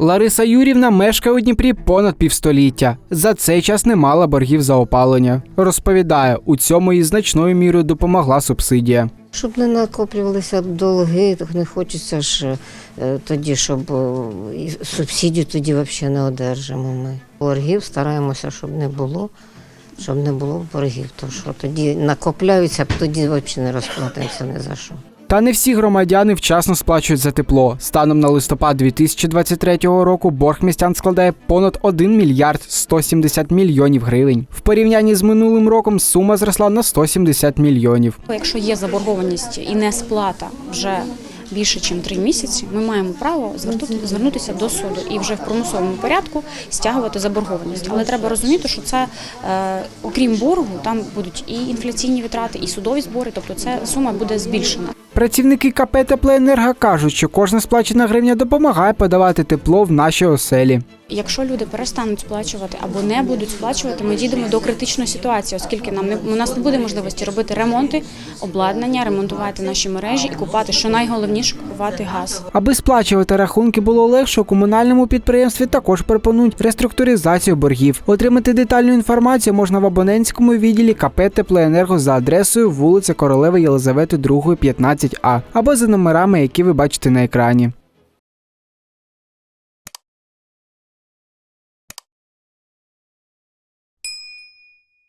Лариса Юрівна мешкає у Дніпрі понад півстоліття. За цей час не мала боргів за опалення. Розповідає, у цьому їй значною мірою допомогла субсидія. Щоб не накоплювалися долги, не хочеться ж е, тоді, щоб е, субсидію тоді взагалі не одержимо ми. Боргів стараємося, щоб не було, щоб не було боргів. То що тоді накопляються, тоді взагалі не розплатимося ні за що. Та не всі громадяни вчасно сплачують за тепло. Станом на листопад 2023 року борг містян складає понад 1 мільярд 170 мільйонів гривень. В порівнянні з минулим роком сума зросла на 170 мільйонів. Якщо є заборгованість і не сплата вже більше, ніж три місяці, ми маємо право звернутися до суду і вже в примусовому порядку стягувати заборгованість. Але треба розуміти, що це е, окрім боргу, там будуть і інфляційні витрати, і судові збори, тобто ця сума буде збільшена. Працівники КП «Теплоенерго» кажуть, що кожна сплачена гривня допомагає подавати тепло в наші оселі. Якщо люди перестануть сплачувати або не будуть сплачувати, ми дійдемо до критичної ситуації, оскільки нам не у нас не буде можливості робити ремонти, обладнання, ремонтувати наші мережі і купати, що найголовніше купувати газ. Аби сплачувати рахунки було легше, у комунальному підприємстві також пропонують реструктуризацію боргів. Отримати детальну інформацію можна в абонентському відділі КП «Теплоенерго» за адресою вулиця Королеви Єлизавети 2, 15. 12А або за номерами, які ви бачите на екрані.